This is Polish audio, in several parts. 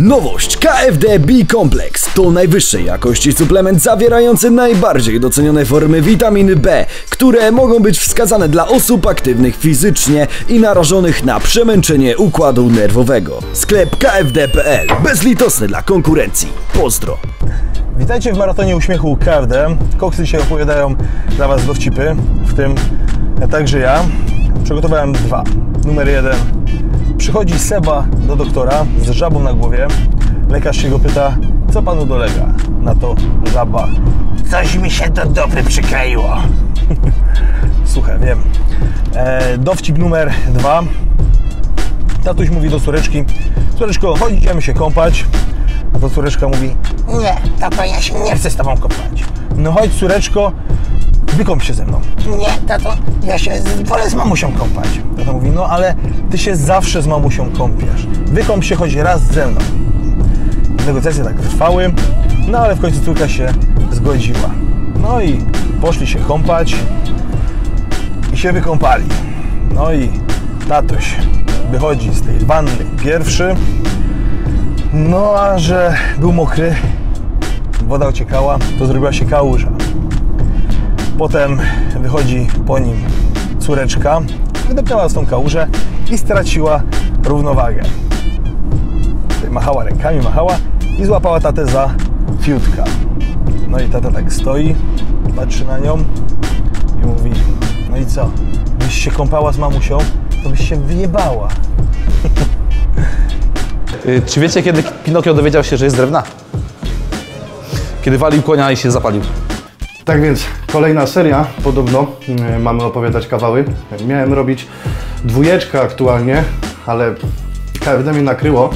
Nowość KFD B-Complex to najwyższej jakości suplement zawierający najbardziej docenione formy witaminy B, które mogą być wskazane dla osób aktywnych fizycznie i narażonych na przemęczenie układu nerwowego. Sklep kfd.pl bezlitosny dla konkurencji. Pozdro! Witajcie w maratonie uśmiechu KFD. Koksy dzisiaj opowiadają dla Was dowcipy, w tym także ja. Przygotowałem dwa. Numer jeden. Przychodzi Seba do doktora z żabą na głowie. Lekarz się go pyta, co panu dolega? Na to żaba. Coś mi się do dupy przykleiło. Słuchaj, wiem. E, dowcip numer dwa. Tatuś mówi do córeczki, córeczko, chodź, idziemy się kąpać. A to córeczka mówi, Nie, tato, ja się nie chcę z tobą kopać. no chodź córeczko, wykąp się ze mną. Nie, tato, ja się wolę z mamusią kąpać. Tata mówi, no ale ty się zawsze z mamusią kąpiesz. Wykąp się choć raz ze mną. Negocjacje tak trwały, no ale w końcu córka się zgodziła. No i poszli się kąpać i się wykąpali. No i tatuś wychodzi z tej wanny pierwszy. No a że był mokry, woda uciekała, to zrobiła się kałuża. Potem wychodzi po nim córeczka, wydepnęła z tą kałużę i straciła równowagę. Machała rękami, machała i złapała tatę za fiutka. No i tata tak stoi, patrzy na nią i mówi, no i co, byś się kąpała z mamusią, to byś się wyjebała. Y, Czy wiecie, kiedy Pinokio dowiedział się, że jest drewna? Kiedy walił konia i się zapalił. Tak więc kolejna seria, podobno y, mamy opowiadać kawały. Miałem robić dwójeczkę aktualnie, ale KFD mnie nakryło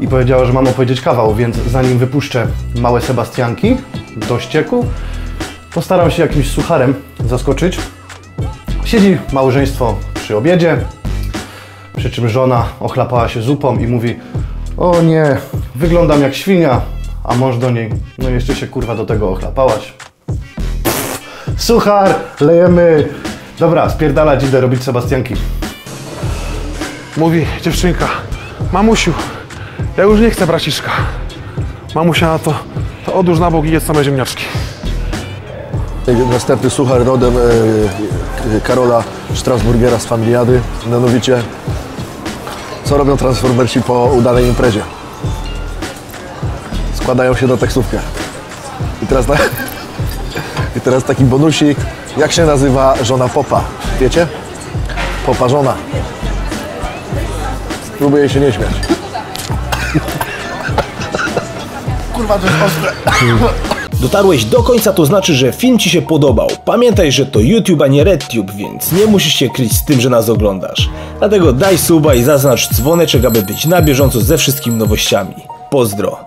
i powiedziało, że mam opowiedzieć kawał, więc zanim wypuszczę małe Sebastianki do ścieku, postaram się jakimś sucharem zaskoczyć. Siedzi małżeństwo przy obiedzie, przy czym żona ochlapała się zupą i mówi O nie, wyglądam jak świnia, a mąż do niej No jeszcze się kurwa do tego ochlapałaś Suchar, lejemy Dobra, spierdalać, idę robić Sebastianki Mówi dziewczynka, mamusiu, ja już nie chcę braciszka. Mamusia na to, to odłóż na bok i jedz same ziemniaczki. Następny suchar rodem e, e, Karola Strasburgera z Familiady, mianowicie co robią transformersi po udanej imprezie? Składają się na taksówkę. I teraz, na, I teraz taki bonusik, jak się nazywa żona Popa? Wiecie? Popa żona. Spróbuję się nie śmiać. Kurwa, to jest ostre. Dotarłeś do końca, to znaczy, że film Ci się podobał. Pamiętaj, że to YouTube, a nie RedTube, więc nie musisz się kryć z tym, że nas oglądasz. Dlatego daj suba i zaznacz dzwoneczek, aby być na bieżąco ze wszystkimi nowościami. Pozdro!